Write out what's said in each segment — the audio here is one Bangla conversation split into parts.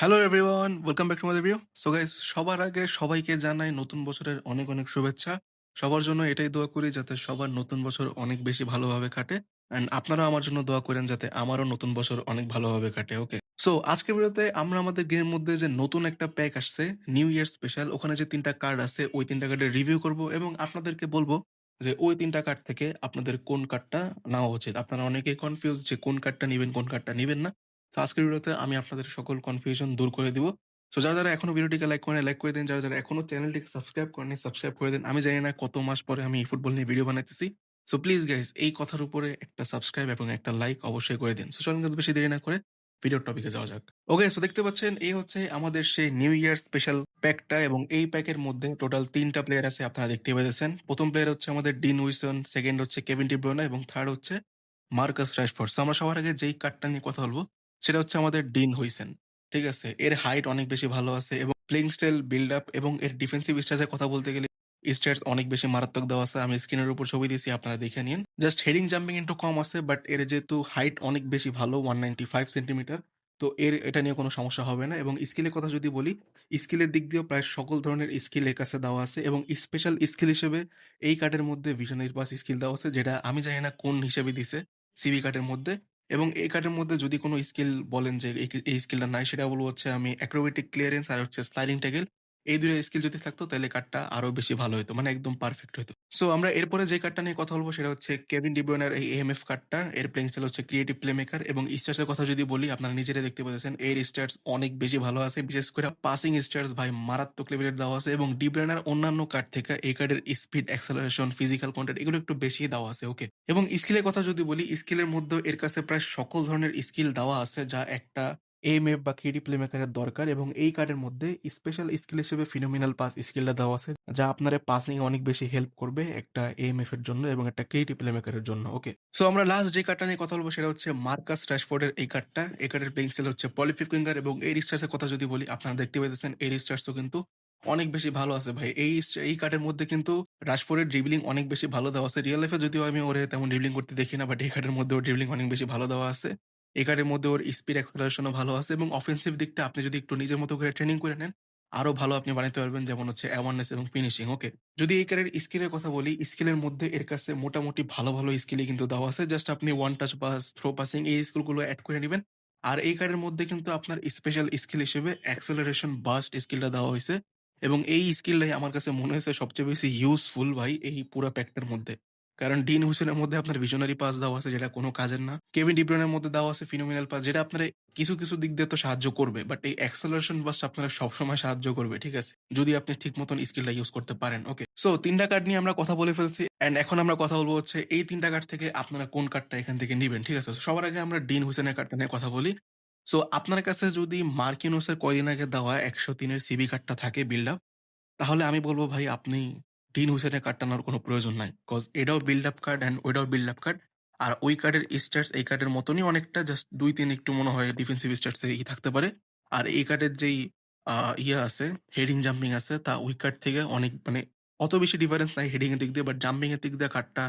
Hello everyone welcome back to my video so guys সবার আগে সবাইকে জানাই নতুন বছরের অনেক অনেক শুভেচ্ছা। সবার জন্য এটাই দোয়া করি যাতে সবার নতুন বছর অনেক বেশি ভালোভাবে কাটে। অ্যান্ড আপনারা আমার জন্য দোয়া করেন যাতে আমারও নতুন বছর অনেক ভালোভাবে কাটে ওকে সো আজকের ভিডিওতে আমরা আমাদের গেমের মধ্যে যে নতুন একটা প্যাক আসছে নিউ ইয়ার স্পেশাল ওখানে যে তিনটা কার্ড আছে, ওই তিনটা কার্ডের রিভিউ করব এবং আপনাদেরকে বলব যে ওই তিনটা কার্ড থেকে আপনাদের কোন কার্ডটা নেওয়া উচিত। আপনারা অনেকেই কনফিউজ যে কোন কার্ডটা নেবেন, কোন কার্ডটা নেবেন না। তো আজকের ভিডিওতে আমি আপনাদের সকল কনফিউশন দূর করে দিব। সো যারা যারা এখনও ভিডিওটিকে লাইক করেন লাইক করে দিন। যারা যারা এখনও চ্যানেলটিকে সাবস্ক্রাইব করেন সাবস্ক্রাইব করে দিন। আমি জানি না কত মাস পরে আমি ফুটবল নিয়ে ভিডিও বানাইতেছি। সো প্লিজ গাইজ এই কথার উপরে একটা সাবস্ক্রাইব এবং একটা লাইক অবশ্যই করে দিন। সো চলুন বেশি দেরি না করে ভিডিওর টপিকে যাওয়া যাক। ওকে সো দেখতে পাচ্ছেন, এই হচ্ছে আমাদের সেই নিউ ইয়ার স্পেশাল প্যাকটা এবং এই প্যাকের মধ্যে টোটাল তিনটা প্লেয়ার আছে আপনারা দেখতে পেয়েছেন প্রথম প্লেয়ার হচ্ছে আমাদের ডিন উইসন সেকেন্ড হচ্ছে কেভিন ডিব্রোনা এবং থার্ড হচ্ছে মার্কাস রাশফোর্ড সো আমরা সবার আগে যেই কার্ডটা নিয়ে কথা বলব সেটা হচ্ছে আমাদের ডিন হইসেন, ঠিক আছে? এর হাইট অনেক বেশি ভালো আছে এবং প্লেইং স্টাইল বিল্ড আপ এবং এর ডিফেন্সিভ স্টার্সের কথা বলতে গেলে স্টার্স অনেক বেশি মারাত্মক দেওয়া আছে। আমি স্ক্রিনের উপর ছবি দিয়েছি, আপনারা দেখে নিন। জাস্ট হেডিং জাম্পিং একটু কম আছে বাট এর যেহেতু হাইট অনেক বেশি ভালো ওয়ান নাইনটি ফাইভ সেন্টিমিটার তো এর, এটা নিয়ে কোনো সমস্যা হবে না এবং স্কিলের কথা যদি বলি স্কিলের দিক দিয়েও প্রায় সকল ধরনের স্কিল এর কাছে দেওয়া আছে এবং স্পেশাল স্কিল হিসেবে এই কার্ডের মধ্যে ভিশনারি পাস স্কিল দেওয়া আছে, যেটা আমি জানি না কোন হিসেবে দিছে সিবি কার্ডের মধ্যে। এবং এই কার্ডের মধ্যে যদি কোনো স্কিল বলেন যে এই- স্কিলটা নাই, সেটা বলব হচ্ছে আমি অ্যাক্রোবেটিক ক্লিয়ারেন্স আর হচ্ছে স্লাইডিং ট্যাগেল এই দুটো স্কিল যদি থাকতো, তাহলে কার্ডটা আরও বেশি ভালো হতো মানে একদম পারফেক্ট হতো সো আমরা এরপরে যে কার্ডটা নিয়ে কথা বলব, সেটা হচ্ছে কেভিন ডিব্রয়নার এই এমএফ কার্ডটা এর প্লেইং স্টাইল হচ্ছে ক্রিয়েটিভ প্লে মেকার এবং স্টার্সের কথা যদি বলি, আপনারা নিজেরাই দেখতে পাচ্ছেন এর স্টার্স অনেক বেশি ভালো আছে। বিশেষ করে পাসিং স্টার্স ভাই মারাত্মক লেভেলের দেওয়া আছে এবং ডিব্রয়নার অন্যান্য কার্ড থেকে এই কার্ডের স্পিড অ্যাক্সেলারেশন ফিজিক্যাল কন্টেন্ট এগুলো একটু বেশি দেওয়া আছে ওকে এবং স্কিলের কথা যদি বলি স্কিলের মধ্যে এর কাছে প্রায় সকল ধরনের স্কিল দেওয়া আছে, যা একটা এম এফ বা ক্রিয়েটিভ প্লে মেকারের দরকার এবং এই কার্ডের মধ্যে স্পেশাল স্কিল হিসেবে ফিনোমিনাল পাস স্কিলটা দেওয়া আছে, যা আপনার পাসিং অনেক বেশি হেল্প করবে একটা এম এফ এর জন্য এবং একটা কেডি প্লে মেকারের জন্য ওকে সো আমরা লাস্ট যে কার্ডটা নিয়ে কথা বলব সেটা হচ্ছে মার্কাস র্যাশফোর্ডের এই কার্ডটা এই কার্ডের প্লেইং হচ্ছে পলিফিক উইঙ্গার এবং এই রিস্টার্সের কথা যদি বলি, আপনারা দেখতে পেয়েছেন এই রিস্টার্সও কিন্তু অনেক বেশি ভালো আছে ভাই। এই এই কার্ডের মধ্যে কিন্তু রাশফোর্ডের ড্রিবলিং অনেক বেশি ভালো দেওয়া আছে। রিয়েল লাইফে যদিও আমি ওরে তেমন ড্রিবলিং করতে দেখি না বাট এই কার্ডের মধ্যে ওর ড্রিবলিং অনেক বেশি ভালো দেওয়া আছে। এই কার্ডের মধ্যে ওর স্পিড অ্যাক্সেলারেশনও ভালো আছে এবং অফেন্সিভ দিকটা আপনি যদি একটু নিজের মতো করে ট্রেনিং করে নেন, আরও ভালো আপনি বানাতে পারবেন, যেমন হচ্ছে অ্যাওয়ারনেস এবং ফিনিশিং ওকে যদি এই কার্ডের স্কিলের কথা বলি স্কিলের মধ্যে এর কাছে মোটামুটি ভালো ভালো স্কিলই কিন্তু দেওয়া আছে। জাস্ট আপনি one touch pass through passing এই স্কিলগুলো অ্যাড করে নেবেন। আর এই কারের মধ্যে কিন্তু আপনার স্পেশাল স্কিল হিসেবে অ্যাক্সেলারেশন বাস্ট স্কিলটা দেওয়া হয়েছে এবং এই স্কিলটাই আমার কাছে মনে হয়েছে সবচেয়ে বেশি ইউজফুল ভাই এই পুরো প্যাকটার মধ্যে। কারণ ডিন হুসেনের মধ্যে আপনার ভিশনারি পাস দেওয়া আছে, যেটা কোনো কাজের না। কেভিন ডিব্রনের মধ্যে দেওয়া আছে ফিনোমিনাল পাস যেটা আপনার কিছু কিছু দিক দিয়ে তো সাহায্য করবে বাট এই অ্যাক্সেলারেশন বাস আপনারা সবসময় সাহায্য করবে, ঠিক আছে? যদি আপনি ঠিক মতন স্কিলটা ইউজ করতে পারেন ওকে সো তিনটা কার্ড নিয়ে আমরা কথা বলে ফেলছি অ্যান্ড এখন আমরা কথা বলব হচ্ছে এই তিনটা কার্ড থেকে আপনারা কোন কার্ডটা এখান থেকে নেবেন, ঠিক আছে? সবার আগে আমরা ডিন হুসেনের কার্ডটা নিয়ে কথা বলি। সো আপনার কাছে যদি মার্কিনোসের কয়দিন আগে দেওয়া একশো তিনের সিবি কার্ডটা থাকে বিল্ড আপ তাহলে আমি বলব ভাই আপনি ডিন হুসেনের কার্ডটা নেওয়ার কোনো প্রয়োজন নাই। কজ এটাও বিল্ড আপ কার্ড অ্যান্ড ওইটাও বিল্ড আপ কার্ড আর ওই কার্ডের স্টার্স এই কার্ডের মতনই অনেকটা জাস্ট দুই তিন একটু মনে হয় ডিফেন্সিভ স্টার্স ই থাকতে পারে। আর এই কার্ডের যেই ইয়ে আছে হেডিং জাম্পিং আছে, তা ওই কার্ড থেকে অনেক মানে অত বেশি ডিফারেন্স নাই হেডিং এর দিক দিয়ে বাট জাম্পিং এর দিক দিয়ে কার্ডটা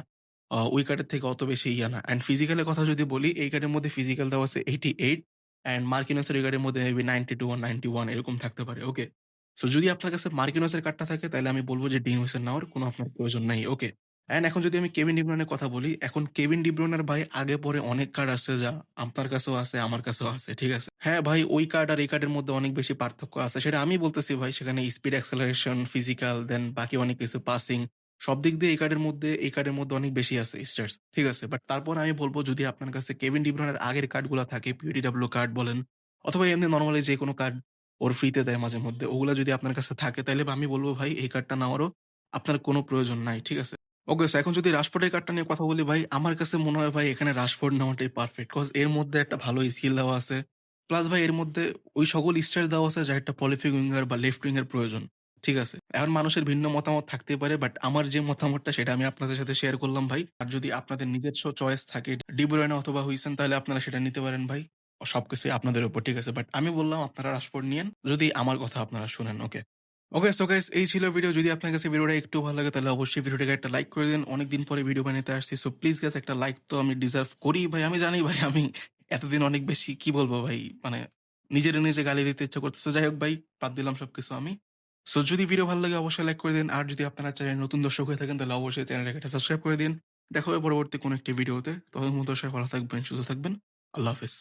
ওই কার্ডের থেকে অত বেশি ইয়ে না। অ্যান্ড ফিজিক্যালের কথা যদি বলি, এই কার্ডের মধ্যে ফিজিক্যাল দেওয়া আছে এইটি এইট অ্যান্ড মার্কিনোসের এই কার্ডের মধ্যে maybe ninety two one ninety one এরকম থাকতে পারে ওকে সো যদি আপনার কাছে মার্কিনোসের কার্ডটা থাকে, তাহলে আমি বলব যে ডিন হুইসেল নেওয়ার, কোনো আপনার প্রয়োজন নাই ওকে এন্ড এখন যদি আমি কেভিন ডিব্রনের কথা বলি, এখন কেভিন ডিব্রনের ভাই আগে পরে অনেক কার্ড আছে যা আপনার কাছেও আছে আমার কাছেও আছে ঠিক আছে? হ্যাঁ ভাই, ওই কার্ড আর এই কার্ডের মধ্যে অনেক বেশি পার্থক্য আছে, সেটা আমি বলতেছি ভাই, সেখানে স্পিড অ্যাক্সেলারেশন ফিজিক্যাল দেন বাকি অনেক কিছু পাসিং সব দিক দিয়ে এই কার্ডের মধ্যে, এই কার্ডের মধ্যে অনেক বেশি আছে স্টার্স ঠিক আছে? বাট তারপর আমি বলব যদি আপনার কাছে কেভিন ডিব্রনের আগের কার্ডগুলো থাকে পিউডিডাব্লিউ কার্ড বলেন, অথবা এমনি নর্মালি যে কোনো কার্ড ওর ফ্রিতে দেয় মাঝে মধ্যে ওগুলো যদি আপনার কাছে থাকে তাহলে আমি বলব, ভাই, এই কার্ডটা নেওয়ারও আপনার কোনো প্রয়োজন নাই, ঠিক আছে? ওকে এখন যদি রাশফোর্ডের কার্ডটা নিয়ে কথা বলি, ভাই, আমার কাছে মনে হয়, ভাই, এখানে রাশফোর্ড নেওয়াটাই পারফেক্ট কজ এর মধ্যে একটা ভালো স্কিল দেওয়া আছে। প্লাস ভাই, এর মধ্যে ওই সকল স্টার দেওয়া আছে, যা একটা পলিফিক উইঙ্গার বা লেফট উইঙ্গার প্রয়োজন, ঠিক আছে? এখন মানুষের ভিন্ন মতামত থাকতে পারে বাট আমার যে মতামতটা, সেটা আমি আপনাদের সাথে শেয়ার করলাম, ভাই। আর যদি আপনাদের নিজস্ব চয়েস থাকে ডিব্রয়না অথবা হুইসেন তাহলে আপনারা সেটা নিতে পারেন, ভাই। সবকিছুই আপনাদের উপর ঠিক আছে বাট আমি বললাম আপনারা রাশফোর্ড নিয়েন যদি আমার কথা আপনারা শুনেন ওকে ওকে সো গাইস এই ছিল ভিডিও যদি আপনার কাছে ভিডিওটা একটু ভালো লাগে তাহলে অবশ্যই ভিডিওটাকে একটা লাইক করে দিন অনেকদিন পরে ভিডিও বানাতে আসছি সো প্লিজ গাইস একটা লাইক তো আমি ডিজার্ভ করি ভাই আমি জানি ভাই আমি এতদিন অনেক বেশি কি বলব ভাই মানে নিজের নিজে গালি দিতে ইচ্ছা করতেছে। যাই হোক ভাই বাদ দিলাম সবকিছু আমি। সো যদি ভিডিও ভালো লাগে অবশ্যই লাইক করে দিন। আর যদি আপনারা চ্যানেলে নতুন দর্শক হয়ে থাকেন তাহলে অবশ্যই চ্যানেলটাকে একটা সাবস্ক্রাইব করে দিন। দেখা হবে পরবর্তী কোনো একটি ভিডিওতে। ততদিন মতো সবাই ভালো থাকবেন, সুস্থ থাকবেন। আল্লাহ হাফেজ।